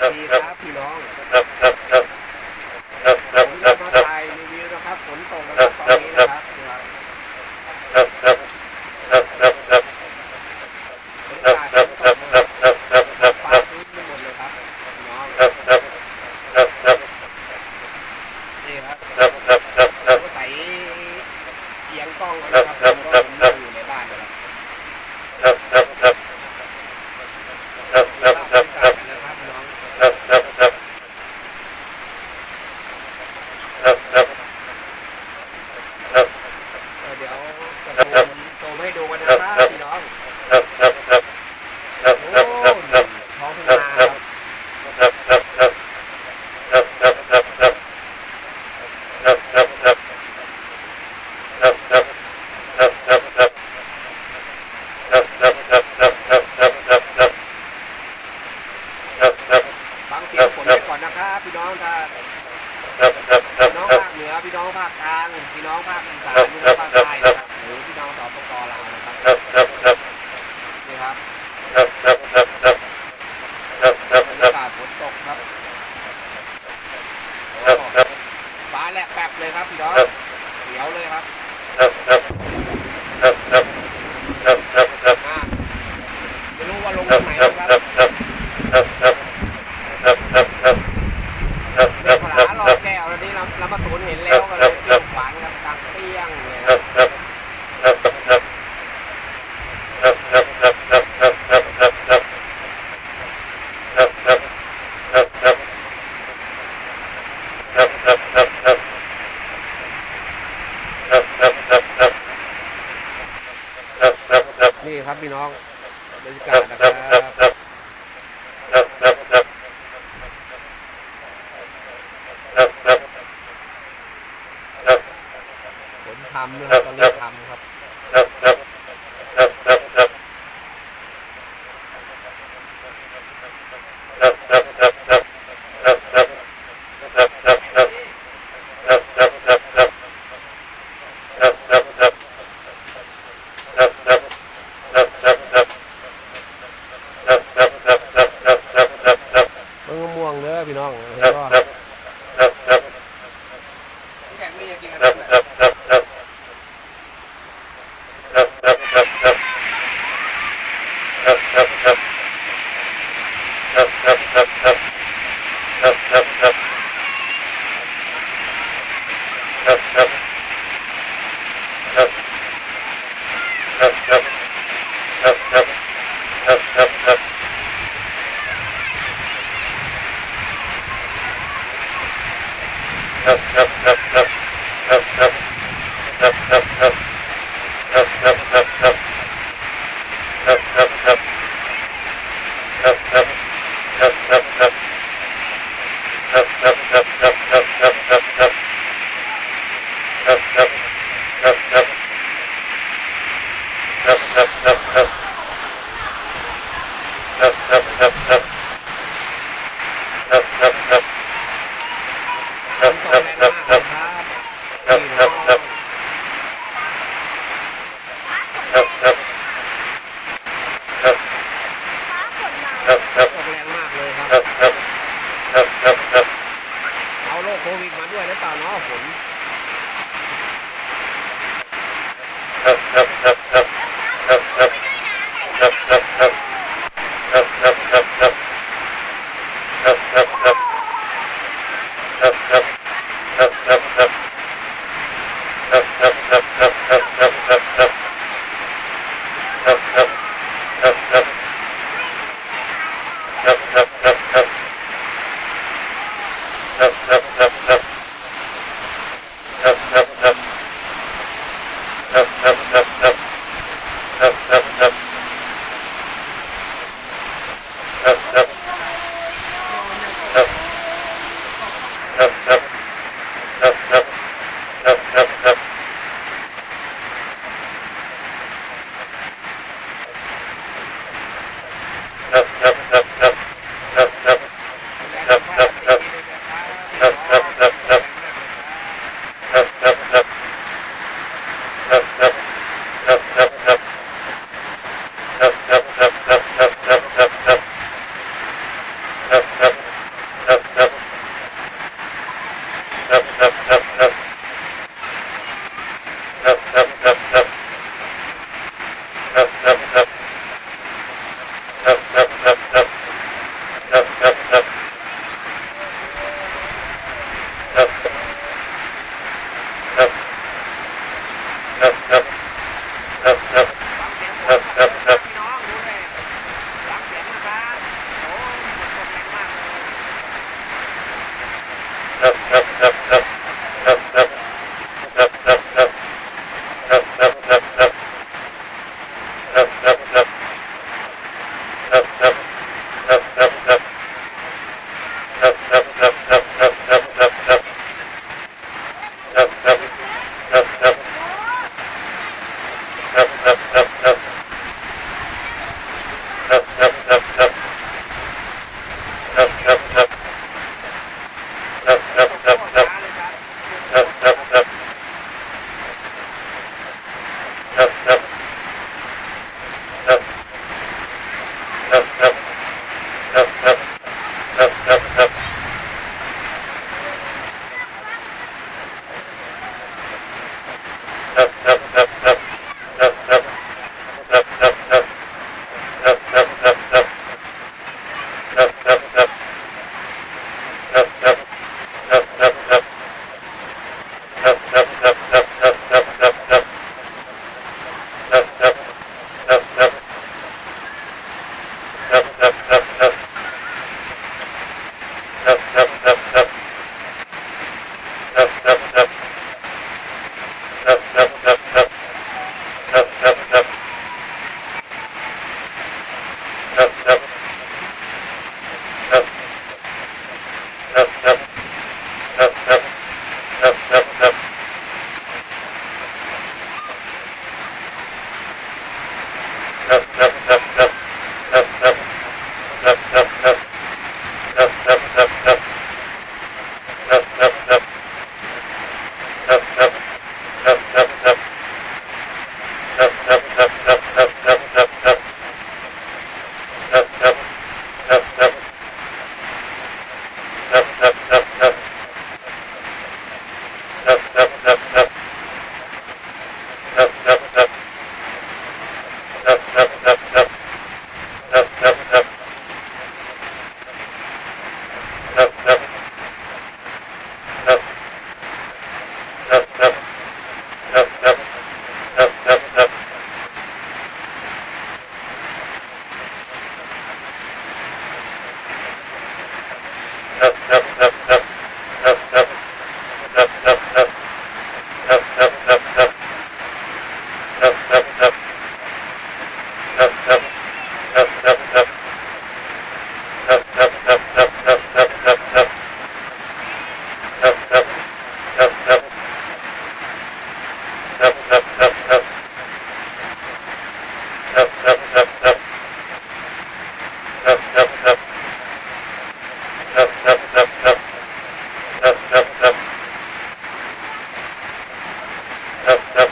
สดีครับพี่น้องผมจะมาถ่ายรีวิวนะครับฝนตกนะครับตอนนี้นะครับบรรยากาศฝนตกนะครับฟ้าชื้นไปหมดเลยครับพี่น้องนี่ครับผมก็ใส่เอียงกล้องไว้นะครับเพราะว่าผมนั่งอยู่ในบ้านนะครับภาพบรรยากาศนะครับพี่น้อง เอ่อเดี๋ยวจะโชว์โชว์ให้ดูกันนะครับพี่น้อง โอ้ท้องทุ่งนาครับฟังเสียงฝนไปก่อนนะครับพี่น้องถ้าพี่น้องภาคเหนือพี่น้องภาคกลางพี่น้องภาคอีสานพี่น้องภาคใต้นะครับหรือพี่น้องสปปลาวนะครับนี่ครับ บรรยากาศฝนตกครับโอ้ฟ้าแลบแปบเลยครับพี่น้องเขียวเลยครับอ่าไม่รู้ว่าลงตรงไหนนะครับเมฆขลารอแก้วแล้วนี่เราเรามาสูนเห็นแล้วก็เลยเปรี้ยวหวานครับตังเปี้ยงเลยครับ นี่ครับพี่น้องบรรยากาศนะครับผมทำนะครับตอนนี้ทำครับ Yep, yep, yep, yep, yep, yep, yep, yep. แครับครับครับ ครับครับ ครับครับครับ no, no. Yep, yep, yep. Yep, yep.